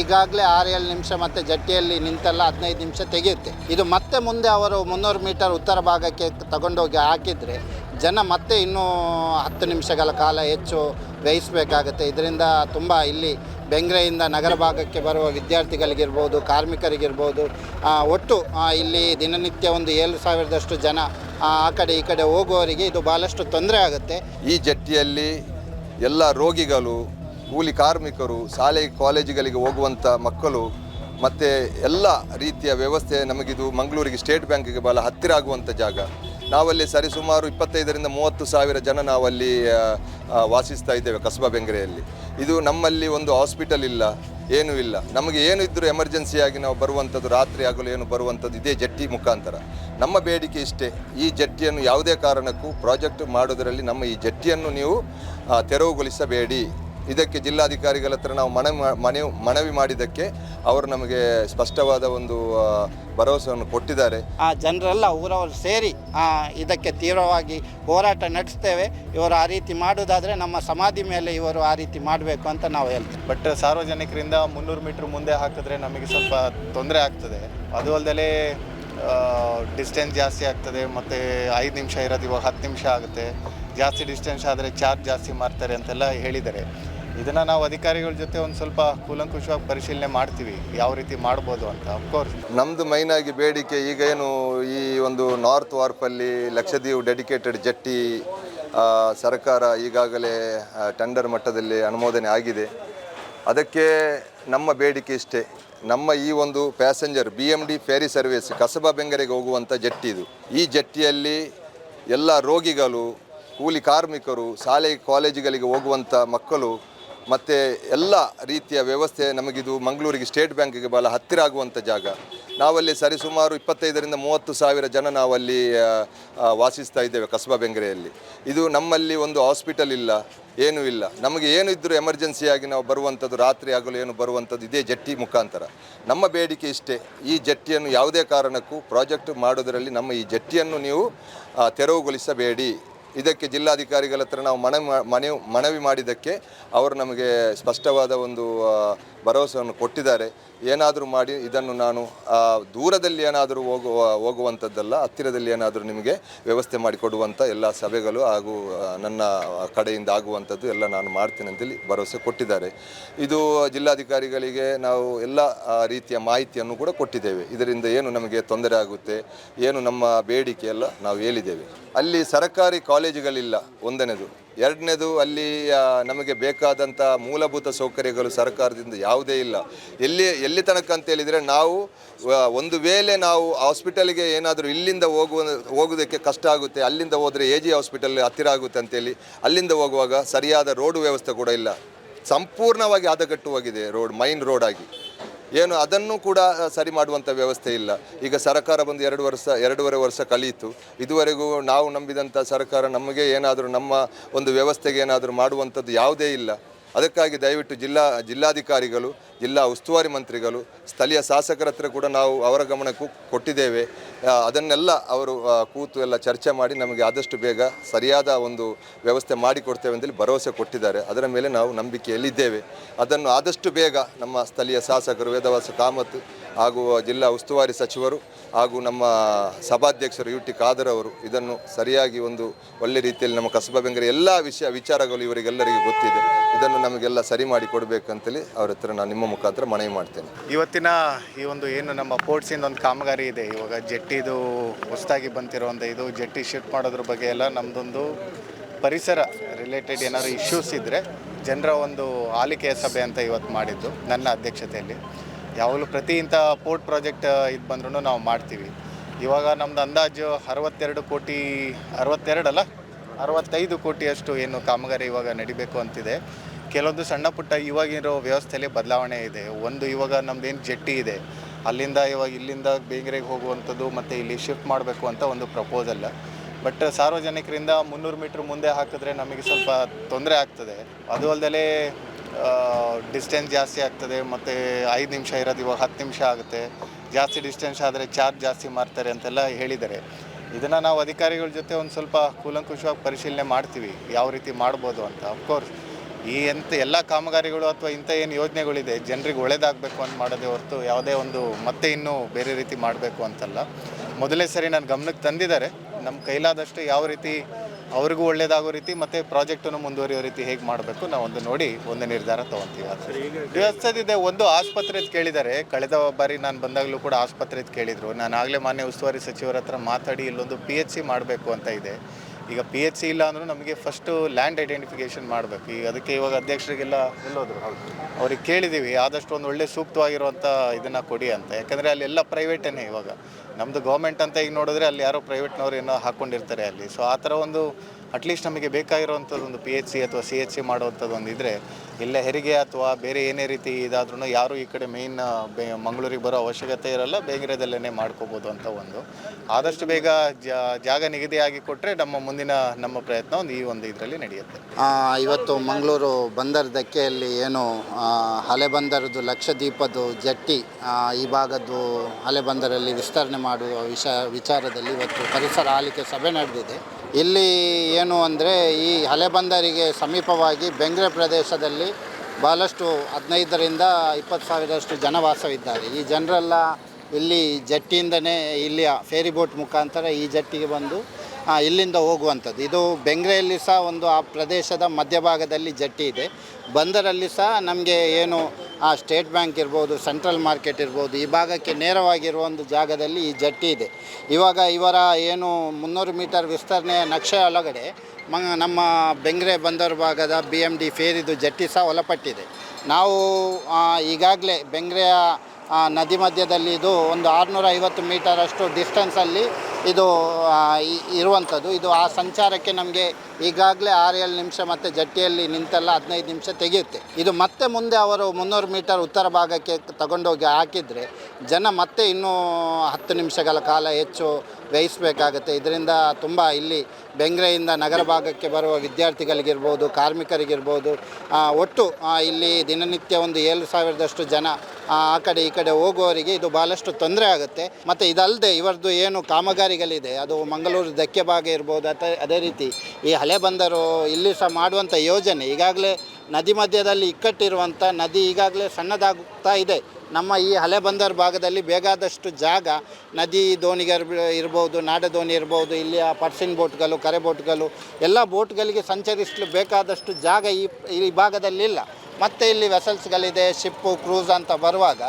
ಈಗಾಗಲೇ ಆರು ಏಳು ನಿಮಿಷ ಮತ್ತು ಜಟ್ಟಿಯಲ್ಲಿ ನಿಂತೆಲ್ಲ ಹದಿನೈದು ನಿಮಿಷ ತೆಗೆಯುತ್ತೆ. ಇದು ಮತ್ತೆ ಮುಂದೆ ಅವರು ಮುನ್ನೂರು ಮೀಟರ್ ಉತ್ತರ ಭಾಗಕ್ಕೆ ತಗೊಂಡೋಗಿ ಹಾಕಿದರೆ ಜನ ಮತ್ತೆ ಇನ್ನೂ ಹತ್ತು ನಿಮಿಷಗಳ ಕಾಲ ಹೆಚ್ಚು ವ್ಯಯಿಸಬೇಕಾಗತ್ತೆ. ಇದರಿಂದ ತುಂಬ ಇಲ್ಲಿ ಬೆಂಗ್ರೆಯಿಂದ ನಗರ ಭಾಗಕ್ಕೆ ಬರುವ ವಿದ್ಯಾರ್ಥಿಗಳಿಗಿರ್ಬೋದು, ಕಾರ್ಮಿಕರಿಗಿರ್ಬೋದು ಒಟ್ಟು ಇಲ್ಲಿ ದಿನನಿತ್ಯ ಒಂದು ಏಳು ಸಾವಿರದಷ್ಟು ಜನ, ಆ ಕಡೆ ಈ ಕಡೆ ಹೋಗುವವರಿಗೆ ಇದು ಭಾಳಷ್ಟು ತೊಂದರೆ ಆಗುತ್ತೆ. ಈ ಜಟ್ಟಿಯಲ್ಲಿ ಎಲ್ಲ ರೋಗಿಗಳು ಕೂಲಿ ಕಾರ್ಮಿಕರು, ಶಾಲೆ, ಕಾಲೇಜುಗಳಿಗೆ ಹೋಗುವಂಥ ಮಕ್ಕಳು, ಮತ್ತು ಎಲ್ಲ ರೀತಿಯ ವ್ಯವಸ್ಥೆ ನಮಗಿದು ಮಂಗಳೂರಿಗೆ ಸ್ಟೇಟ್ ಬ್ಯಾಂಕಿಗೆ ಬಹಳ ಹತ್ತಿರ ಆಗುವಂಥ ಜಾಗ. ನಾವಲ್ಲಿ ಸರಿಸುಮಾರು ಇಪ್ಪತ್ತೈದರಿಂದ ಮೂವತ್ತು ಸಾವಿರ ಜನ ನಾವಲ್ಲಿ ವಾಸಿಸ್ತಾ ಇದ್ದೇವೆ ಕಸಬಾ ಬೆಂಗರೆಯಲ್ಲಿ. ಇದು ನಮ್ಮಲ್ಲಿ ಒಂದು ಹಾಸ್ಪಿಟಲ್ ಇಲ್ಲ, ಏನೂ ಇಲ್ಲ. ನಮಗೆ ಏನು ಇದ್ದರೂ ಎಮರ್ಜೆನ್ಸಿಯಾಗಿ ನಾವು ಬರುವಂಥದ್ದು, ರಾತ್ರಿ ಆಗಲು ಏನು ಬರುವಂಥದ್ದು, ಇದೇ ಜಟ್ಟಿ ಮುಖಾಂತರ. ನಮ್ಮ ಬೇಡಿಕೆ ಇಷ್ಟೇ, ಈ ಜಟ್ಟಿಯನ್ನು ಯಾವುದೇ ಕಾರಣಕ್ಕೂ ಪ್ರಾಜೆಕ್ಟ್ ಮಾಡೋದರಲ್ಲಿ ನಮ್ಮ ಈ ಜಟ್ಟಿಯನ್ನು ನೀವು ತೆರವುಗೊಳಿಸಬೇಡಿ. ಇದಕ್ಕೆ ಜಿಲ್ಲಾಧಿಕಾರಿಗಳ ಹತ್ರ ನಾವು ಮನವಿ ಮಾ- ಮನವಿ ಮನವಿ ಮಾಡಿದ್ದಕ್ಕೆ ಅವರು ನಮಗೆ ಸ್ಪಷ್ಟವಾದ ಒಂದು ಭರವಸೆಯನ್ನು ಕೊಟ್ಟಿದ್ದಾರೆ. ಆ ಜನರೆಲ್ಲ ಊರವರು ಸೇರಿ ಇದಕ್ಕೆ ತೀವ್ರವಾಗಿ ಹೋರಾಟ ನಡೆಸ್ತೇವೆ. ಇವರು ಆ ರೀತಿ ಮಾಡೋದಾದರೆ ನಮ್ಮ ಸಮಾಧಿ ಮೇಲೆ ಇವರು ಆ ರೀತಿ ಮಾಡಬೇಕು ಅಂತ ನಾವು ಹೇಳ್ತೇವೆ. ಬಟ್ ಸಾರ್ವಜನಿಕರಿಂದ ಮುನ್ನೂರು ಮೀಟ್ರ್ ಮುಂದೆ ಹಾಕಿದ್ರೆ ನಮಗೆ ಸ್ವಲ್ಪ ತೊಂದರೆ ಆಗ್ತದೆ. ಅದು ಅಲ್ಲದೆ ಡಿಸ್ಟೆನ್ಸ್ ಜಾಸ್ತಿ ಆಗ್ತದೆ. ಮತ್ತು ಐದು ನಿಮಿಷ ಇರೋದು ಇವಾಗ ಹತ್ತು ನಿಮಿಷ ಆಗುತ್ತೆ. ಜಾಸ್ತಿ ಡಿಸ್ಟೆನ್ಸ್ ಆದರೆ ಚಾರ್ಜ್ ಜಾಸ್ತಿ ಮಾಡ್ತಾರೆ ಅಂತೆಲ್ಲ ಹೇಳಿದ್ದಾರೆ. ಇದನ್ನು ನಾವು ಅಧಿಕಾರಿಗಳ ಜೊತೆ ಒಂದು ಸ್ವಲ್ಪ ಕೂಲಂಕುಷವಾಗಿ ಪರಿಶೀಲನೆ ಮಾಡ್ತೀವಿ. ಯಾವ ರೀತಿ ಮಾಡ್ಬೋದು ಅಂತ ಅಫ್ಕೋರ್ಸ್ ನಮ್ಮದು ಮೈನಾಗಿ ಬೇಡಿಕೆ ಈಗ ಏನು ಈ ಒಂದು ನಾರ್ತ್ ವಾರ್ಪಲ್ಲಿ ಲಕ್ಷದೀವ್ ಡೆಡಿಕೇಟೆಡ್ ಜಟ್ಟಿ ಸರ್ಕಾರ ಈಗಾಗಲೇ ಟೆಂಡರ್ ಮಟ್ಟದಲ್ಲಿ ಅನುಮೋದನೆ ಆಗಿದೆ. ಅದಕ್ಕೆ ನಮ್ಮ ಬೇಡಿಕೆ ಇಷ್ಟೇ. ನಮ್ಮ ಈ ಒಂದು passenger B M D ferry service Kasaba ಬೆಂಗರೆಗೆ ಹೋಗುವಂಥ ಜಟ್ಟಿ ಇದು. ಈ ಜಟ್ಟಿಯಲ್ಲಿ ಎಲ್ಲ ರೋಗಿಗಳು, ಕೂಲಿ ಕಾರ್ಮಿಕರು, ಶಾಲೆ ಕಾಲೇಜುಗಳಿಗೆ ಹೋಗುವಂಥ ಮಕ್ಕಳು ಮತ್ತು ಎಲ್ಲ ರೀತಿಯ ವ್ಯವಸ್ಥೆ ನಮಗಿದು ಮಂಗಳೂರಿಗೆ ಸ್ಟೇಟ್ ಬ್ಯಾಂಕಿಗೆ ಭಾಳ ಹತ್ತಿರ ಆಗುವಂಥ ಜಾಗ. ನಾವಲ್ಲಿ ಸರಿಸುಮಾರು ಇಪ್ಪತ್ತೈದರಿಂದ ಮೂವತ್ತು ಸಾವಿರ ಜನ ನಾವಲ್ಲಿ ವಾಸಿಸ್ತಾ ಇದ್ದೇವೆ ಕಸಬಾ ಬೆಂಗರೆಯಲ್ಲಿ. ಇದು ನಮ್ಮಲ್ಲಿ ಒಂದು ಹಾಸ್ಪಿಟಲ್ ಇಲ್ಲ, ಏನೂ ಇಲ್ಲ. ನಮಗೆ ಏನು ಇದ್ದರೂ ಎಮರ್ಜೆನ್ಸಿಯಾಗಿ ನಾವು ಬರುವಂಥದ್ದು, ರಾತ್ರಿ ಆಗಲು ಏನು ಬರುವಂಥದ್ದು ಇದೇ ಜಟ್ಟಿ ಮುಖಾಂತರ. ನಮ್ಮ ಬೇಡಿಕೆ ಇಷ್ಟೇ, ಈ ಜಟ್ಟಿಯನ್ನು ಯಾವುದೇ ಕಾರಣಕ್ಕೂ ಪ್ರಾಜೆಕ್ಟ್ ಮಾಡೋದರಲ್ಲಿ ನಮ್ಮ ಈ ಜಟ್ಟಿಯನ್ನು ನೀವು ತೆರವುಗೊಳಿಸಬೇಡಿ. ಇದಕ್ಕೆ ಜಿಲ್ಲಾಧಿಕಾರಿಗಳ ಹತ್ರ ನಾವು ಮನವಿ ಮನವಿ ಮನವಿ ಮಾಡಿದ್ದಕ್ಕೆ ಅವರು ನಮಗೆ ಸ್ಪಷ್ಟವಾದ ಒಂದು ಭರವಸೆಯನ್ನು ಕೊಟ್ಟಿದ್ದಾರೆ. ಏನಾದರೂ ಮಾಡಿ, ಇದನ್ನು ನಾನು ದೂರದಲ್ಲಿ ಏನಾದರೂ ಹೋಗುವ ಹೋಗುವಂಥದ್ದಲ್ಲ ಹತ್ತಿರದಲ್ಲಿ ಏನಾದರೂ ನಿಮಗೆ ವ್ಯವಸ್ಥೆ ಮಾಡಿಕೊಡುವಂಥ ಎಲ್ಲ ಸಭೆಗಳು ಹಾಗೂ ನನ್ನ ಕಡೆಯಿಂದ ಆಗುವಂಥದ್ದು ಎಲ್ಲ ನಾನು ಮಾಡ್ತೀನಿ ಅಂತೇಳಿ ಭರವಸೆ ಕೊಟ್ಟಿದ್ದಾರೆ. ಇದು ಜಿಲ್ಲಾಧಿಕಾರಿಗಳಿಗೆ ನಾವು ಎಲ್ಲ ರೀತಿಯ ಮಾಹಿತಿಯನ್ನು ಕೂಡ ಕೊಟ್ಟಿದ್ದೇವೆ. ಇದರಿಂದ ಏನು ನಮಗೆ ತೊಂದರೆ ಆಗುತ್ತೆ, ಏನು ನಮ್ಮ ಬೇಡಿಕೆ ಎಲ್ಲ ನಾವು ಹೇಳಿದ್ದೇವೆ. ಅಲ್ಲಿ ಸರ್ಕಾರಿ ಕಾಲೇಜುಗಳಿಲ್ಲ, ಒಂದನೇದು. ಎರಡನೇದು ಅಲ್ಲಿ ನಮಗೆ ಬೇಕಾದಂಥ ಮೂಲಭೂತ ಸೌಕರ್ಯಗಳು ಸರ್ಕಾರದಿಂದ ಯಾವುದೇ ಇಲ್ಲ. ಎಲ್ಲಿ ಎಲ್ಲಿ ತನಕ ಅಂತ ಹೇಳಿದರೆ ನಾವು ಒಂದು ವೇಳೆ ನಾವು ಹಾಸ್ಪಿಟಲ್ಗೆ ಏನಾದರೂ ಇಲ್ಲಿಂದ ಹೋಗುವ ಹೋಗೋದಕ್ಕೆ ಕಷ್ಟ ಆಗುತ್ತೆ, ಅಲ್ಲಿಂದ ಹೋದರೆ ಎ ಜಿ ಹಾಸ್ಪಿಟಲ್ ಹತ್ತಿರ ಆಗುತ್ತೆ ಅಂತೇಳಿ, ಅಲ್ಲಿಂದ ಹೋಗುವಾಗ ಸರಿಯಾದ ರೋಡ್ ವ್ಯವಸ್ಥೆ ಕೂಡ ಇಲ್ಲ. ಸಂಪೂರ್ಣವಾಗಿ ಹದಗೆಟ್ಟುವಾಗಿದೆ ರೋಡ್, ಮೈನ್ ರೋಡ್ ಆಗಿ. ಏನು ಅದನ್ನು ಕೂಡ ಸರಿ ಮಾಡುವಂಥ ವ್ಯವಸ್ಥೆ ಇಲ್ಲ. ಈಗ ಸರ್ಕಾರ ಬಂದು ಎರಡು ವರ್ಷ, ಎರಡೂವರೆ ವರ್ಷ ಕಲಿಯಿತು ಇದುವರೆಗೂ ನಾವು ನಂಬಿದಂಥ ಸರ್ಕಾರ ನಮಗೆ ಏನಾದರೂ ನಮ್ಮ ಒಂದು ವ್ಯವಸ್ಥೆಗೆ ಏನಾದರೂ ಮಾಡುವಂಥದ್ದು ಯಾವುದೇ ಇಲ್ಲ. ಅದಕ್ಕಾಗಿ ದಯವಿಟ್ಟು ಜಿಲ್ಲಾ, ಜಿಲ್ಲಾಧಿಕಾರಿಗಳು, ಜಿಲ್ಲಾ ಉಸ್ತುವಾರಿ ಮಂತ್ರಿಗಳು, ಸ್ಥಳೀಯ ಶಾಸಕರ ಹತ್ರ ಕೂಡ ನಾವು ಅವರ ಗಮನಕ್ಕೂ ಕೊಟ್ಟಿದ್ದೇವೆ. ಅದನ್ನೆಲ್ಲ ಅವರು ಕೂತು ಎಲ್ಲ ಚರ್ಚೆ ಮಾಡಿ ನಮಗೆ ಆದಷ್ಟು ಬೇಗ ಸರಿಯಾದ ಒಂದು ವ್ಯವಸ್ಥೆ ಮಾಡಿಕೊಡ್ತೇವೆ ಅಂತೇಳಿ ಭರವಸೆ ಕೊಟ್ಟಿದ್ದಾರೆ. ಅದರ ಮೇಲೆ ನಾವು ನಂಬಿಕೆಯಲ್ಲಿದ್ದೇವೆ. ಅದನ್ನು ಆದಷ್ಟು ಬೇಗ ನಮ್ಮ ಸ್ಥಳೀಯ ಶಾಸಕರು ವೇದವಾಸ ಕಾಮತ್ ಹಾಗೂ ಜಿಲ್ಲಾ ಉಸ್ತುವಾರಿ ಸಚಿವರು ಹಾಗೂ ನಮ್ಮ ಸಭಾಧ್ಯಕ್ಷರು ಯು ಟಿ ಖಾದರ್ ಅವರು ಇದನ್ನು ಸರಿಯಾಗಿ ಒಂದು ಒಳ್ಳೆ ರೀತಿಯಲ್ಲಿ ನಮ್ಮ ಕಸಬಾ ಬೆಂಗರೆ ಎಲ್ಲ ವಿಷಯ ವಿಚಾರಗಳು ಇವರಿಗೆಲ್ಲರಿಗೂ ಗೊತ್ತಿದೆ. ಇದನ್ನು ನಮಗೆಲ್ಲ ಸರಿ ಮಾಡಿ ಕೊಡಬೇಕಂತೇಳಿ ಅವ್ರ ಹತ್ರ ನಾನು ನಿಮ್ಮ ಮುಖಾಂತರ ಮನವಿ ಮಾಡ್ತೇನೆ. ಇವತ್ತಿನ ಈ ಒಂದು ಏನು ನಮ್ಮ ಪೋರ್ಟ್ಸಿಂದ ಒಂದು ಕಾಮಗಾರಿ ಇದೆ. ಇವಾಗ ಜೆಟ್ಟಿದು ಹೊಸದಾಗಿ ಬಂತಿರುವಂಥ ಇದು ಜೆಟ್ಟಿ ಶಿಫ್ಟ್ ಮಾಡೋದ್ರ ಬಗ್ಗೆ ಎಲ್ಲ ನಮ್ಮದೊಂದು ಪರಿಸರ ರಿಲೇಟೆಡ್ ಏನಾದ್ರು ಇಶ್ಯೂಸ್ ಇದ್ದರೆ ಜನರ ಒಂದು ಆಲಿಕೆಯ ಸಭೆ ಅಂತ ಇವತ್ತು ಮಾಡಿದ್ದು ನನ್ನ ಅಧ್ಯಕ್ಷತೆಯಲ್ಲಿ. ಯಾವಾಗಲೂ ಪ್ರತಿ ಇಂಥ ಪೋರ್ಟ್ ಪ್ರಾಜೆಕ್ಟ್ ಇದು ಬಂದ್ರೂ ನಾವು ಮಾಡ್ತೀವಿ. ಇವಾಗ ನಮ್ಮದು ಅಂದಾಜು ಅರವತ್ತೆರಡು ಕೋಟಿ ಅರವತ್ತೆರಡಲ್ಲ ಅರವತ್ತೈದು ಕೋಟಿಯಷ್ಟು ಏನು ಕಾಮಗಾರಿ ಇವಾಗ ನಡಿಬೇಕು ಅಂತಿದೆ. ಕೆಲವೊಂದು ಸಣ್ಣ ಪುಟ್ಟ ಇವಾಗಿರೋ ವ್ಯವಸ್ಥೆಯಲ್ಲಿ ಬದಲಾವಣೆ ಇದೆ. ಒಂದು ಇವಾಗ ನಮ್ದೇನು ಜಟ್ಟಿ ಇದೆ. ಅಲ್ಲಿಂದ ಇವಾಗ ಇಲ್ಲಿಂದ ಬೇಂಗ್ರೆಗೆ ಹೋಗುವಂಥದ್ದು ಮತ್ತು ಇಲ್ಲಿ ಶಿಫ್ಟ್ ಮಾಡಬೇಕು ಅಂತ ಒಂದು ಪ್ರಪೋಸಲ್. ಬಟ್ ಸಾರ್ವಜನಿಕರಿಂದ ಮುನ್ನೂರು ಮೀಟ್ರ್ ಮುಂದೆ ಹಾಕಿದ್ರೆ ನಮಗೆ ಸ್ವಲ್ಪ ತೊಂದರೆ ಆಗ್ತದೆ. ಅದು ಅಲ್ಲದೆ ಡಿಸ್ಟೆನ್ಸ್ ಜಾಸ್ತಿ ಆಗ್ತದೆ, ಮತ್ತು ಐದು ನಿಮಿಷ ಇರೋದು ಇವಾಗ ಹತ್ತು ನಿಮಿಷ ಆಗುತ್ತೆ. ಜಾಸ್ತಿ ಡಿಸ್ಟೆನ್ಸ್ ಆದರೆ ಚಾರ್ಜ್ ಜಾಸ್ತಿ ಮಾಡ್ತಾರೆ ಅಂತೆಲ್ಲ ಹೇಳಿದ್ದಾರೆ. ಇದನ್ನು ನಾವು ಅಧಿಕಾರಿಗಳ ಜೊತೆ ಒಂದು ಸ್ವಲ್ಪ ಕೂಲಂಕುಷವಾಗಿ ಪರಿಶೀಲನೆ ಮಾಡ್ತೀವಿ, ಯಾವ ರೀತಿ ಮಾಡ್ಬೋದು ಅಂತ. ಅಫ್ಕೋರ್ಸ್ ಈ ಎಂಥ ಎಲ್ಲ ಕಾಮಗಾರಿಗಳು ಅಥವಾ ಇಂಥ ಏನು ಯೋಜನೆಗಳಿದೆ, ಜನರಿಗೆ ಒಳ್ಳೇದಾಗಬೇಕು ಅಂತ ಮಾಡೋದೇ ಹೊರತು ಯಾವುದೇ ಒಂದು ಮತ್ತೆ ಇನ್ನೂ ಬೇರೆ ರೀತಿ ಮಾಡಬೇಕು ಅಂತಲ್ಲ. ಮೊದಲೇ ಸರಿ ನನ್ನ ಗಮನಕ್ಕೆ ತಂದಿದ್ದಾರೆ. ನಮ್ಮ ಕೈಲಾದಷ್ಟು ಯಾವ ರೀತಿ ಅವ್ರಿಗೂ ಒಳ್ಳೇದಾಗೋ ರೀತಿ ಮತ್ತು ಪ್ರಾಜೆಕ್ಟನ್ನು ಮುಂದುವರಿಯೋ ರೀತಿ ಹೇಗೆ ಮಾಡಬೇಕು ನಾವು ಒಂದು ನೋಡಿ ಒಂದು ನಿರ್ಧಾರ ತೊಗೊತೀವಿ ವ್ಯವಸ್ಥೆದಿದೆ ಒಂದು ಆಸ್ಪತ್ರೆ ಕೇಳಿದ್ದಾರೆ. ಕಳೆದ ಬಾರಿ ನಾನು ಬಂದಾಗಲೂ ಕೂಡ ಆಸ್ಪತ್ರೆದು ಕೇಳಿದರು. ನಾನು ಆಗಲೇ ಮಾನ್ಯ ಉಸ್ತುವಾರಿ ಸಚಿವರ ಹತ್ರ ಮಾತಾಡಿ ಇಲ್ಲೊಂದು ಪಿ ಎಚ್ ಸಿ ಮಾಡಬೇಕು ಅಂತ ಇದೆ. ಈಗ ಪಿ ಎಚ್ ಸಿ ಇಲ್ಲ ಅಂದರೂ ನಮಗೆ ಫಸ್ಟು ಲ್ಯಾಂಡ್ ಐಡೆಂಟಿಫಿಕೇಷನ್ ಮಾಡಬೇಕು. ಈಗ ಅದಕ್ಕೆ ಇವಾಗ ಅಧ್ಯಕ್ಷರಿಗೆಲ್ಲ ಎಲ್ಲೋದ್ರು ಅವ್ರಿಗೆ ಕೇಳಿದ್ದೀವಿ ಆದಷ್ಟು ಒಂದು ಒಳ್ಳೆ ಸೂಕ್ತವಾಗಿರುವಂಥ ಇದನ್ನು ಕೊಡಿ ಅಂತ. ಯಾಕಂದರೆ ಅಲ್ಲೆಲ್ಲ ಪ್ರೈವೇಟ್ ಪ್ರೈವೇಟೇ ಇವಾಗ. ನಮ್ಮದು ಗೌರ್ಮೆಂಟ್ ಅಂತ ಈಗ ನೋಡಿದ್ರೆ ಅಲ್ಲಿ ಯಾರೋ ಪ್ರೈವೇಟ್ನವ್ರು ಏನೋ ಹಾಕ್ಕೊಂಡಿರ್ತಾರೆ ಅಲ್ಲಿ. ಸೊ ಆ ಥರ ಒಂದು ಅಟ್ಲೀಸ್ಟ್ ನಮಗೆ ಬೇಕಾಗಿರುವಂಥದ್ದು ಒಂದು ಪಿ ಎಚ್ ಸಿ ಅಥವಾ ಸಿ ಎಚ್ ಸಿ ಮಾಡುವಂಥದ್ದು ಒಂದು ಇದ್ದರೆ ಇಲ್ಲೇ ಹೆರಿಗೆ ಅಥವಾ ಬೇರೆ ಏನೇ ರೀತಿ ಇದಾದ್ರೂ ಯಾರು ಈ ಕಡೆ ಮೇಯ್ನ್ ಬೆ, ಮಂಗಳೂರಿಗೆ ಬರೋ ಅವಶ್ಯಕತೆ ಇರಲ್ಲ ಬೇಗರೆದಲ್ಲೇ ಮಾಡ್ಕೋಬೋದು ಅಂತ ಒಂದು. ಆದಷ್ಟು ಬೇಗ ಜಾಗ ನಿಗದಿಯಾಗಿ ಕೊಟ್ಟರೆ ನಮ್ಮ ಮುಂದಿನ, ನಮ್ಮ ಪ್ರಯತ್ನ ಒಂದು ಈ ಒಂದು ಇದರಲ್ಲಿ ನಡೆಯುತ್ತೆ. ಇವತ್ತು ಮಂಗಳೂರು ಬಂದರ್ ದಕ್ಕೆಯಲ್ಲಿ ಏನು ಹಳೆ ಬಂದರದ್ದು ಲಕ್ಷದ್ವೀಪದ್ದು ಜಟ್ಟಿ ಈ ಭಾಗದ್ದು ಹಳೆ ಬಂದರಲ್ಲಿ ವಿಸ್ತರಣೆ ಮಾಡುವ ವಿಷ, ವಿಚಾರದಲ್ಲಿ ಇವತ್ತು ಪರಿಸರ ಆಲಿಕೆ ಸಭೆ ನಡೆದಿದೆ. ಇಲ್ಲಿ ಏನು ಅಂದರೆ ಈ ಹಲೆಬಂದರಿಗೆ ಸಮೀಪವಾಗಿ ಬೆಂಗ್ರೆ ಪ್ರದೇಶದಲ್ಲಿ ಭಾಳಷ್ಟು ಹದಿನೈದರಿಂದ ಇಪ್ಪತ್ತು ಸಾವಿರದಷ್ಟು ಜನವಾಸವಿದ್ದಾರೆ. ಈ ಜನರೆಲ್ಲ ಇಲ್ಲಿ ಜಟ್ಟಿಯಿಂದನೇ ಇಲ್ಲಿಯ ಫೇರಿ ಬೋಟ್ ಮುಖಾಂತರ ಈ ಜಟ್ಟಿಗೆ ಬಂದು ಇಲ್ಲಿಂದ ಹೋಗುವಂಥದ್ದು. ಇದು ಬೆಂಗ್ರೆಯಲ್ಲಿ ಸಹ ಒಂದು ಆ ಪ್ರದೇಶದ ಮಧ್ಯಭಾಗದಲ್ಲಿ ಜಟ್ಟಿ ಇದೆ. ಬಂದರಲ್ಲಿ ಸಹ ನಮಗೆ ಏನು ಆ ಸ್ಟೇಟ್ ಬ್ಯಾಂಕ್ ಇರ್ಬೋದು, ಸೆಂಟ್ರಲ್ ಮಾರ್ಕೆಟ್ ಇರ್ಬೋದು, ಈ ಭಾಗಕ್ಕೆ ನೇರವಾಗಿರುವ ಒಂದು ಜಾಗದಲ್ಲಿ ಈ ಜಟ್ಟಿ ಇದೆ. ಇವಾಗ ಇವರ ಏನು ಮುನ್ನೂರು ಮೀಟರ್ ವಿಸ್ತರಣೆಯ ನಕ್ಷೆ ಒಳಗಡೆ ಮ, ನಮ್ಮ ಬೆಂಗ್ರೆ ಬಂದರು ಭಾಗದ ಬಿ ಎಂ ಡಿ ಫೇರಿದು ಜಟ್ಟಿ ಸಹ ಒಳಪಟ್ಟಿದೆ. ನಾವು ಈಗಾಗಲೇ ಬೆಂಗ್ರೆಯ ನದಿ ಮಧ್ಯದಲ್ಲಿ ಇದು ಒಂದು ಆರುನೂರ ಐವತ್ತು ಮೀಟರಷ್ಟು ಡಿಸ್ಟೆನ್ಸಲ್ಲಿ ಇದು ಇರುವಂಥದ್ದು. ಇದು ಆ ಸಂಚಾರಕ್ಕೆ ನಮಗೆ ಈಗಾಗಲೇ ಆರು ಏಳು ನಿಮಿಷ ಮತ್ತು ಜಟ್ಟಿಯಲ್ಲಿ ನಿಂತೆಲ್ಲ ಹದಿನೈದು ನಿಮಿಷ ತೆಗೆಯುತ್ತೆ. ಇದು ಮತ್ತೆ ಮುಂದೆ ಅವರು ಮುನ್ನೂರು ಮೀಟರ್ ಉತ್ತರ ಭಾಗಕ್ಕೆ ತಗೊಂಡೋಗಿ ಹಾಕಿದರೆ ಜನ ಮತ್ತೆ ಇನ್ನೂ ಹತ್ತು ನಿಮಿಷಗಳ ಕಾಲ ಹೆಚ್ಚು ವ್ಯಯಿಸಬೇಕಾಗತ್ತೆ. ಇದರಿಂದ ತುಂಬ ಇಲ್ಲಿ ಬೆಂಗ್ರೆಯಿಂದ ನಗರ ಭಾಗಕ್ಕೆ ಬರುವ ವಿದ್ಯಾರ್ಥಿಗಳಿಗಿರ್ಬೋದು, ಕಾರ್ಮಿಕರಿಗಿರ್ಬೋದು ಒಟ್ಟು ಇಲ್ಲಿ ದಿನನಿತ್ಯ ಒಂದು ಏಳು ಸಾವಿರದಷ್ಟು ಜನ, ಆ ಆ ಕಡೆ ಈ ಕಡೆ ಹೋಗುವವರಿಗೆ ಇದು ಭಾಳಷ್ಟು ತೊಂದರೆ ಆಗುತ್ತೆ. ಮತ್ತು ಇದಲ್ಲದೆ ಇವರದ್ದು ಏನು ಕಾಮಗಾರಿಗಳಿದೆ, ಅದು ಮಂಗಳೂರು ಧಕ್ಕೆ ಭಾಗ ಇರ್ಬೋದು ಅಥವಾ ಅದೇ ರೀತಿ ಈ ಹಳೆ ಬಂದರು ಇಲ್ಲಿ ಸಹ ಮಾಡುವಂಥ ಯೋಜನೆ ಈಗಾಗಲೇ ನದಿ ಮಧ್ಯದಲ್ಲಿ ಇಕ್ಕಟ್ಟಿರುವಂಥ ನದಿ ಈಗಾಗಲೇ ಸಣ್ಣದಾಗುತ್ತಾ ಇದೆ. ನಮ್ಮ ಈ ಹಳೆ ಬಂದರ್ ಭಾಗದಲ್ಲಿ ಬೇಕಾದಷ್ಟು ಜಾಗ, ನದಿ ದೋಣಿಗರ್ ಇರ್ಬೋದು, ನಾಡ ದೋಣಿ ಇರ್ಬೋದು ಇಲ್ಲಿಯ ಪರ್ಸಿನ್ ಬೋಟ್ಗಳು, ಕರೆ ಬೋಟ್ಗಳು, ಎಲ್ಲ ಬೋಟ್ಗಳಿಗೆ ಸಂಚರಿಸಲು ಬೇಕಾದಷ್ಟು ಜಾಗ ಈ ಈ ಭಾಗದಲ್ಲಿಲ್ಲ. ಮತ್ತು ಇಲ್ಲಿ ವೆಸಲ್ಸ್ಗಳಿದೆ, ಶಿಪ್ಪು ಕ್ರೂಸ್ ಅಂತ ಬರುವಾಗ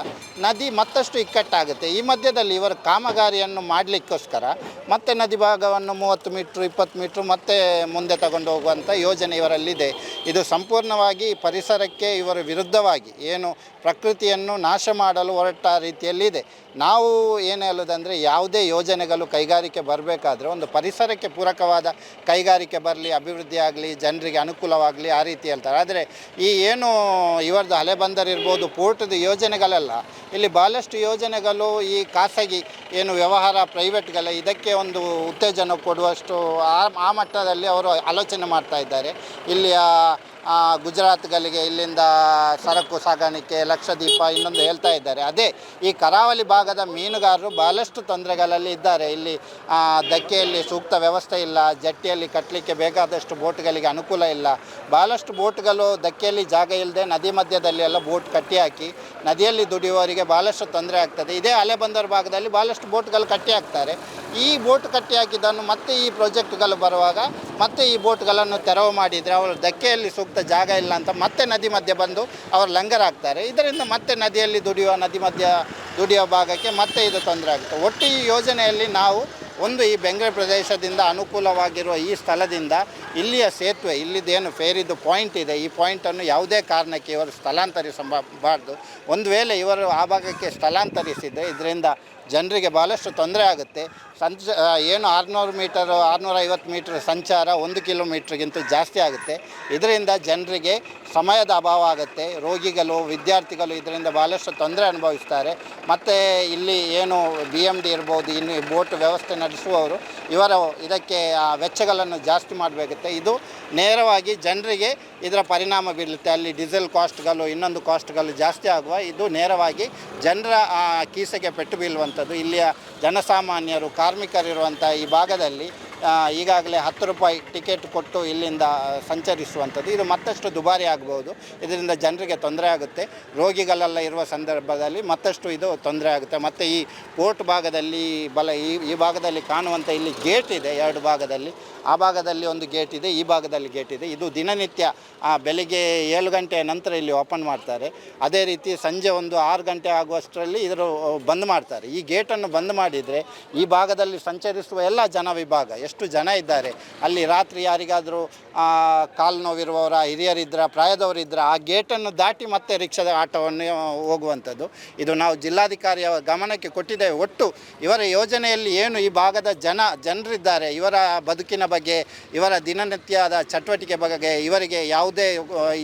ನದಿ ಮತ್ತಷ್ಟು ಇಕ್ಕಟ್ಟಾಗುತ್ತೆ. ಈ ಮಧ್ಯದಲ್ಲಿ ಇವರ ಕಾಮಗಾರಿಯನ್ನು ಮಾಡಲಿಕ್ಕೋಸ್ಕರ ಮತ್ತೆ ನದಿ ಭಾಗವನ್ನು ಮೂವತ್ತು ಮೀಟ್ರ್, ಇಪ್ಪತ್ತು ಮೀಟ್ರ್ ಮತ್ತೆ ಮುಂದೆ ತಗೊಂಡು ಹೋಗುವಂಥ ಯೋಜನೆ ಇವರಲ್ಲಿದೆ. ಇದು ಸಂಪೂರ್ಣವಾಗಿ ಪರಿಸರಕ್ಕೆ ಇವರ ವಿರುದ್ಧವಾಗಿ. ಏನು ಪ್ರಕೃತಿಯನ್ನು ನಾಶ ಮಾಡಲು ಹೊರಟ ರೀತಿಯಲ್ಲಿದೆ. ನಾವು ಏನು ಹೇಳೋದಂದರೆ ಯಾವುದೇ ಯೋಜನೆಗಳು ಕೈಗಾರಿಕೆ ಬರಬೇಕಾದ್ರೆ ಒಂದು ಪರಿಸರಕ್ಕೆ ಪೂರಕವಾದ ಕೈಗಾರಿಕೆ ಬರಲಿ, ಅಭಿವೃದ್ಧಿ ಆಗಲಿ, ಜನರಿಗೆ ಅನುಕೂಲವಾಗಲಿ ಆ ರೀತಿ ಹೇಳ್ತಾರೆ. ಆದರೆ ಈ ಏನು ಇವರದ್ದು ಹಳೆ ಬಂದರಿರ್ಬೋದು ಪೋರ್ಟದ ಯೋಜನೆಗಳೆಲ್ಲ, ಇಲ್ಲಿ ಭಾಳಷ್ಟು ಯೋಜನೆಗಳು ಈ ಖಾಸಗಿ ಏನು ವ್ಯವಹಾರ ಪ್ರೈವೇಟ್ಗಳ, ಇದಕ್ಕೆ ಒಂದು ಉತ್ತೇಜನ ಕೊಡುವಷ್ಟು ಆ ಆ ಮಟ್ಟದಲ್ಲಿ ಅವರು ಆಲೋಚನೆ ಮಾಡ್ತಾ ಇದ್ದಾರೆ. ಇಲ್ಲಿಯ ಗುಜರಾತ್ಗಳಿಗೆ ಇಲ್ಲಿಂದ ಸರಕು ಸಾಗಾಣಿಕೆ ಲಕ್ಷದೀಪ ಇನ್ನೊಂದು ಹೇಳ್ತಾ ಇದ್ದಾರೆ. ಅದೇ ಈ ಕರಾವಳಿ ಭಾಗದ ಮೀನುಗಾರರು ಬಹಳಷ್ಟು ತೊಂದರೆಗಳಲ್ಲಿ ಇದ್ದಾರೆ. ಇಲ್ಲಿ ದಕ್ಕೆಯಲ್ಲಿ ಸೂಕ್ತ ವ್ಯವಸ್ಥೆ ಇಲ್ಲ, ಜಟ್ಟಿಯಲ್ಲಿ ಕಟ್ಟಲಿಕ್ಕೆ ಬೇಕಾದಷ್ಟು ಬೋಟ್ಗಳಿಗೆ ಅನುಕೂಲ ಇಲ್ಲ. ಭಾಳಷ್ಟು ಬೋಟ್ಗಳು ಧಕ್ಕೆಯಲ್ಲಿ ಜಾಗ ಇಲ್ಲದೆ ನದಿ ಮಧ್ಯದಲ್ಲಿ ಎಲ್ಲ ಬೋಟ್ ಕಟ್ಟಿ ಹಾಕಿ ನದಿಯಲ್ಲಿ ದುಡಿಯುವವರಿಗೆ ಭಾಳಷ್ಟು ತೊಂದರೆ ಆಗ್ತದೆ. ಇದೇ ಅಲೆಬಂದರ್ ಭಾಗದಲ್ಲಿ ಭಾಳಷ್ಟು ಬೋಟ್ಗಳು ಕಟ್ಟಿ ಹಾಕ್ತಾರೆ ಈ ಬೋಟ್ ಕಟ್ಟಿ ಹಾಕಿದ್ದನ್ನು ಮತ್ತೆ ಈ ಪ್ರಾಜೆಕ್ಟ್ಗಳು ಬರುವಾಗ ಮತ್ತೆ ಈ ಬೋಟ್ಗಳನ್ನು ತೆರವು ಮಾಡಿದರೆ ಅವರು ಧಕ್ಕೆಯಲ್ಲಿ ಸೂಕ್ತ ಜಾಗ ಇಲ್ಲ ಅಂತ ಮತ್ತೆ ನದಿ ಮಧ್ಯೆ ಬಂದು ಅವರು ಲಂಗರ್ ಆಗ್ತಾರೆ ಇದರಿಂದ ಮತ್ತೆ ನದಿಯಲ್ಲಿ ದುಡಿಯುವ ನದಿ ಮಧ್ಯ ದುಡಿಯುವ ಭಾಗಕ್ಕೆ ಮತ್ತೆ ಇದು ತೊಂದರೆ ಆಗುತ್ತೆ. ಒಟ್ಟು ಈ ಯೋಜನೆಯಲ್ಲಿ ನಾವು ಒಂದು ಈ ಬೆಂಗಳೂರು ಪ್ರದೇಶದಿಂದ ಅನುಕೂಲವಾಗಿರುವ ಈ ಸ್ಥಳದಿಂದ ಇಲ್ಲಿಯ ಸೇತುವೆ ಇಲ್ಲಿದೇನು ಫೇರಿದ್ದು ಪಾಯಿಂಟ್ ಇದೆ, ಈ ಪಾಯಿಂಟನ್ನು ಯಾವುದೇ ಕಾರಣಕ್ಕೆ ಇವರು ಸ್ಥಳಾಂತರಿಸಬಾರ್ದು. ಒಂದು ವೇಳೆ ಇವರು ಆ ಭಾಗಕ್ಕೆ ಸ್ಥಳಾಂತರಿಸಿದರೆ ಇದರಿಂದ ಜನರಿಗೆ ಭಾಳಷ್ಟು ತೊಂದರೆ ಆಗುತ್ತೆ. ಸಂಚ ಏನು ಆರುನೂರು ಮೀಟರ್ ಆರುನೂರ ಐವತ್ತು ಮೀಟರ್ ಸಂಚಾರ ಒಂದು ಕಿಲೋಮೀಟ್ರಿಗಿಂತ ಜಾಸ್ತಿ ಆಗುತ್ತೆ. ಇದರಿಂದ ಜನರಿಗೆ ಸಮಯದ ಅಭಾವ ಆಗುತ್ತೆ. ರೋಗಿಗಳು ವಿದ್ಯಾರ್ಥಿಗಳು ಇದರಿಂದ ಭಾಳಷ್ಟು ತೊಂದರೆ ಅನುಭವಿಸ್ತಾರೆ. ಮತ್ತು ಇಲ್ಲಿ ಏನು ಬಿ ಎಂ ಡಿ ಇರ್ಬೋದು ಇನ್ನು ಬೋಟ್ ವ್ಯವಸ್ಥೆ ನಡೆಸುವವರು ಇವರ ಇದಕ್ಕೆ ಆ ವೆಚ್ಚಗಳನ್ನು ಜಾಸ್ತಿ ಮಾಡಬೇಕಾಗುತ್ತೆ. ಇದು ನೇರವಾಗಿ ಜನರಿಗೆ ಇದರ ಪರಿಣಾಮ ಬೀಳುತ್ತೆ ಅಲ್ಲಿ ಡೀಸೆಲ್ ಕಾಸ್ಟ್ಗಳು ಇನ್ನೊಂದು ಕಾಸ್ಟ್ಗಳು ಜಾಸ್ತಿ ಆಗುವ ಇದು ನೇರವಾಗಿ ಜನರ ಆ, ಕೀಸೆಗೆ ಪೆಟ್ಟು ಬೀಳುವಂಥದ್ದು. ಇಲ್ಲಿಯ ಜನಸಾಮಾನ್ಯರು ಕಾರ್ಮಿಕರಿರುವಂಥ ಈ ಭಾಗದಲ್ಲಿ ಈಗಾಗಲೇ ಹತ್ತು ರೂಪಾಯಿ ಟಿಕೆಟ್ ಕೊಟ್ಟು ಇಲ್ಲಿಂದ ಸಂಚರಿಸುವಂಥದ್ದು. ಇದು ಮತ್ತಷ್ಟು ದುಬಾರಿ ಆಗ್ಬೋದು. ಇದರಿಂದ ಜನರಿಗೆ ತೊಂದರೆ ಆಗುತ್ತೆ. ರೋಗಿಗಳೆಲ್ಲ ಇರುವ ಸಂದರ್ಭದಲ್ಲಿ ಮತ್ತಷ್ಟು ಇದು ತೊಂದರೆ ಆಗುತ್ತೆ. ಮತ್ತು ಈ ಪೋರ್ಟ್ ಭಾಗದಲ್ಲಿ, ಬಲ, ಈ ಈ ಭಾಗದಲ್ಲಿ ಕಾಣುವಂಥ ಇಲ್ಲಿ ಗೇಟ್ ಇದೆ, ಎರಡು ಭಾಗದಲ್ಲಿ. ಆ ಭಾಗದಲ್ಲಿ ಒಂದು ಗೇಟ್ ಇದೆ, ಈ ಭಾಗದಲ್ಲಿ ಗೇಟ್ ಇದೆ. ಇದು ದಿನನಿತ್ಯ ಬೆಳಿಗ್ಗೆ ಏಳು ಗಂಟೆಯ ನಂತರ ಇಲ್ಲಿ ಓಪನ್ ಮಾಡ್ತಾರೆ. ಅದೇ ರೀತಿ ಸಂಜೆ ಒಂದು ಆರು ಗಂಟೆ ಆಗುವಷ್ಟರಲ್ಲಿ ಇದರ ಬಂದ್ ಮಾಡ್ತಾರೆ. ಈ ಗೇಟನ್ನು ಬಂದ್ ಮಾಡಿದರೆ ಈ ಭಾಗದಲ್ಲಿ ಸಂಚರಿಸುವ ಎಲ್ಲ ಜನ ವಿಭಾಗ ಎಷ್ಟು ಜನ ಇದ್ದಾರೆ. ಅಲ್ಲಿ ರಾತ್ರಿ ಯಾರಿಗಾದರೂ ಕಾಲು ನೋವಿರುವವರ, ಹಿರಿಯರಿದ್ರ, ಪ್ರಾಯದವರಿದ್ರ, ಆ ಗೇಟನ್ನು ದಾಟಿ ಮತ್ತೆ ರಿಕ್ಷಾದ ಆಟೋವನ್ನು ಹೋಗುವಂಥದ್ದು. ಇದು ನಾವು ಜಿಲ್ಲಾಧಿಕಾರಿಯ ಗಮನಕ್ಕೆ ಕೊಟ್ಟಿದ್ದೇವೆ. ಒಟ್ಟು ಇವರ ಯೋಜನೆಯಲ್ಲಿ ಏನು ಈ ಭಾಗದ ಜನ, ಜನರಿದ್ದಾರೆ, ಇವರ ಬದುಕಿನ ಬಗ್ಗೆ, ಇವರ ದಿನನಿತ್ಯದ ಚಟುವಟಿಕೆ ಬಗ್ಗೆ, ಇವರಿಗೆ ಯಾವುದೇ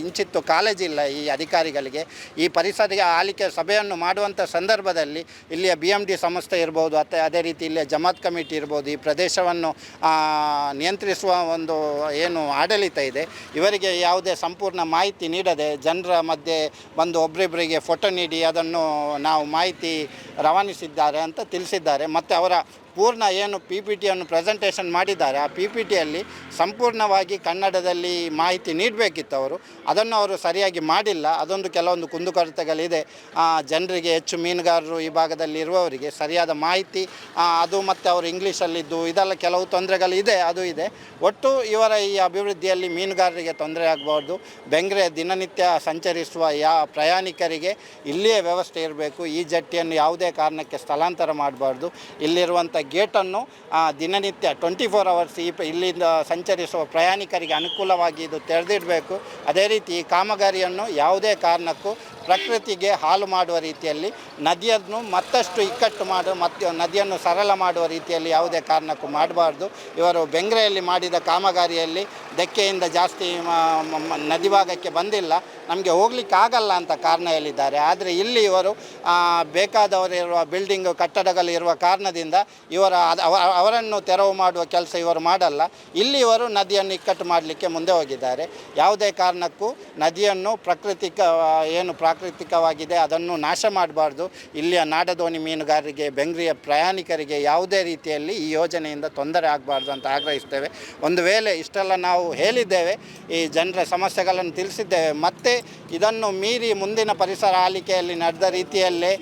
ಇಂಚಿತ್ತು ಕಾಲೇಜ್ ಇಲ್ಲ ಈ ಅಧಿಕಾರಿಗಳಿಗೆ. ಈ ಪರಿಸರ ಆಲಿಕೆ ಸಭೆಯನ್ನು ಮಾಡುವಂಥ ಸಂದರ್ಭದಲ್ಲಿ ಇಲ್ಲಿಯ ಬಿ ಎಂ ಡಿ ಸಂಸ್ಥೆ ಇರ್ಬೋದು ಅಥವಾ ಅದೇ ರೀತಿ ಇಲ್ಲಿಯ ಜಮಾತ್ ಕಮಿಟಿ ಇರ್ಬೋದು, ಈ ಪ್ರದೇಶವನ್ನು ನಿಯಂತ್ರಿಸುವ ಒಂದು ಏನು ಆಡಳಿತ ಇದೆ. ಇವರಿಗೆ ಯಾವುದೇ ಸಂಪೂರ್ಣ ಮಾಹಿತಿ ನೀಡದೆ ಜನರ ಮಧ್ಯೆ ಬಂದು ಒಬ್ಬರಿಬ್ಬರಿಗೆ ಫೋಟೋ ನೀಡಿ ಅದನ್ನು ನಾವು ಮಾಹಿತಿ ರವಾನಿಸಿದ್ದಾರೆ ಅಂತ ತಿಳಿಸಿದ್ದಾರೆ. ಮತ್ತು ಅವರ ಪೂರ್ಣ ಏನು ಪಿ ಪಿ ಟಿಯನ್ನು ಪ್ರೆಸೆಂಟೇಷನ್ ಮಾಡಿದ್ದಾರೆ. ಆ ಪಿ ಪಿ ಟಿಯಲ್ಲಿ ಸಂಪೂರ್ಣವಾಗಿ ಕನ್ನಡದಲ್ಲಿ ಮಾಹಿತಿ ನೀಡಬೇಕಿತ್ತು ಅವರು. ಅದನ್ನು ಅವರು ಸರಿಯಾಗಿ ಮಾಡಿಲ್ಲ. ಅದೊಂದು ಕೆಲವೊಂದು ಕುಂದುಕೊರತೆಗಳಿದೆ. ಜನರಿಗೆ ಹೆಚ್ಚು ಮೀನುಗಾರರು ಈ ಭಾಗದಲ್ಲಿ ಇರುವವರಿಗೆ ಸರಿಯಾದ ಮಾಹಿತಿ ಅದು ಮತ್ತು ಅವರು ಇಂಗ್ಲೀಷಲ್ಲಿದ್ದು ಇದೆಲ್ಲ ಕೆಲವು ತೊಂದರೆಗಳಿದೆ, ಅದು ಇದೆ. ಒಟ್ಟು ಇವರ ಈ ಅಭಿವೃದ್ಧಿಯಲ್ಲಿ ಮೀನುಗಾರರಿಗೆ ತೊಂದರೆ ಆಗಬಾರ್ದು. ಬೆಂಗ್ರೆ ದಿನನಿತ್ಯ ಸಂಚರಿಸುವ ಯಾ ಪ್ರಯಾಣಿಕರಿಗೆ ಇಲ್ಲಿಯೇ ವ್ಯವಸ್ಥೆ ಇರಬೇಕು. ಈ ಜಟ್ಟಿಯನ್ನು ಯಾವುದೇ ಕಾರಣಕ್ಕೆ ಸ್ಥಳಾಂತರ ಮಾಡಬಾರ್ದು. ಇಲ್ಲಿರುವಂಥ ಗೇಟನ್ನು ದಿನನಿತ್ಯ ಟ್ವೆಂಟಿ ಫೋರ್ ಅವರ್ಸ್ ಈ ಇಲ್ಲಿಂದ ಸಂಚರಿಸುವ ಪ್ರಯಾಣಿಕರಿಗೆ ಅನುಕೂಲವಾಗಿ ಇದು ತೆರೆದಿಡಬೇಕು. ಅದೇ ರೀತಿ ಈ ಕಾಮಗಾರಿಯನ್ನು ಯಾವುದೇ ಕಾರಣಕ್ಕೂ ಪ್ರಕೃತಿಗೆ ಹಾಳು ಮಾಡುವ ರೀತಿಯಲ್ಲಿ ನದಿಯನ್ನು ಮತ್ತಷ್ಟು ಇಕ್ಕಟ್ಟು ಮಾಡುವ ಮತ್ತು ನದಿಯನ್ನು ಸರಳ ಮಾಡುವ ರೀತಿಯಲ್ಲಿ ಯಾವುದೇ ಕಾರಣಕ್ಕೂ ಮಾಡಬಾರ್ದು. ಇವರು ಬೆಂಗ್ರೆಯಲ್ಲಿ ಮಾಡಿದ ಕಾಮಗಾರಿಯಲ್ಲಿ ಧಕ್ಕೆಯಿಂದ ಜಾಸ್ತಿ ನದಿ ಭಾಗಕ್ಕೆ ಬಂದಿಲ್ಲ. ನಮಗೆ ಹೋಗ್ಲಿಕ್ಕೆ ಆಗಲ್ಲ ಅಂತ ಕಾರಣ ಹೇಳಿದ್ದಾರೆ. ಆದರೆ ಇಲ್ಲಿ ಇವರು ಬೇಕಾದವರಿರುವ ಬಿಲ್ಡಿಂಗ್ ಕಟ್ಟಡಗಳು ಇರುವ ಕಾರಣದಿಂದ ಇವರ ಅವರನ್ನು ತೆರವು ಮಾಡುವ ಕೆಲಸ ಇವರು ಮಾಡಲ್ಲ. ಇಲ್ಲಿ ಇವರು ನದಿಯನ್ನು ಇಕ್ಕಟ್ಟು ಮಾಡಲಿಕ್ಕೆ ಮುಂದೆ ಹೋಗಿದ್ದಾರೆ. ಯಾವುದೇ ಕಾರಣಕ್ಕೂ ನದಿಯನ್ನು ಪ್ರಕೃತಿಕ ಏನು ಪ್ರಾಕೃತಿಕವಾಗಿದೆ, ಅದನ್ನು ನಾಶ ಮಾಡಬಾರ್ದು. ಇಲ್ಲಿಯ ನಾಡದೋಣಿ ಮೀನುಗಾರರಿಗೆ, ಬೆಂಗ್ರಿಯ ಪ್ರಯಾಣಿಕರಿಗೆ ಯಾವುದೇ ರೀತಿಯಲ್ಲಿ ಈ ಯೋಜನೆಯಿಂದ ತೊಂದರೆ ಆಗಬಾರ್ದು ಅಂತ ಆಗ್ರಹಿಸ್ತೇವೆ. ಒಂದು ವೇಳೆ ಇಷ್ಟೆಲ್ಲ ನಾವು ಹೇಳಿದ್ದೇವೆ, ಈ ಜನರ ಸಮಸ್ಯೆಗಳನ್ನು ತಿಳಿಸಿದ್ದೇವೆ, ಮತ್ತೆ ಇದನ್ನು ಮೀರಿ ಮುಂದಿನ ಪರಿಸರ ಆಲಿಕೆಯಲ್ಲಿ ನಡೆದ ರೀತಿಯಲ್ಲೇ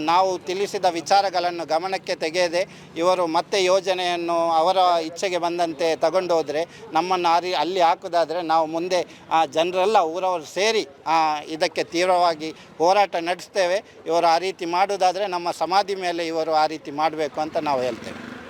ನಾವು ತಿಳಿಸಿದ ವಿಚಾರಗಳನ್ನು ಗಮನಕ್ಕೆ ತೆಗೆಯದೆ, ಇವರು ಮತ್ತೆ ಯೋಜನೆಯನ್ನು ಅವರ ಇಚ್ಛೆಗೆ ಬಂದಂತೆ ತಗೊಂಡು ಹೋದರೆ ನಮ್ಮನ್ನು ಆ ಅಲ್ಲಿ ಹಾಕೋದಾದರೆ ನಾವು ಮುಂದೆ, ಆ, ಜನರೆಲ್ಲ ಊರವರು ಸೇರಿ ಇದಕ್ಕೆ ತೀವ್ರವಾಗಿ ಹೋರಾಟ ನಡೆಸ್ತೇವೆ. ಇವರು ಆ ರೀತಿ ಮಾಡೋದಾದರೆ ನಮ್ಮ ಸಮಾಧಿ ಮೇಲೆ ಇವರು ಆ ರೀತಿ ಮಾಡಬೇಕು ಅಂತ ನಾವು ಹೇಳ್ತೇವೆ.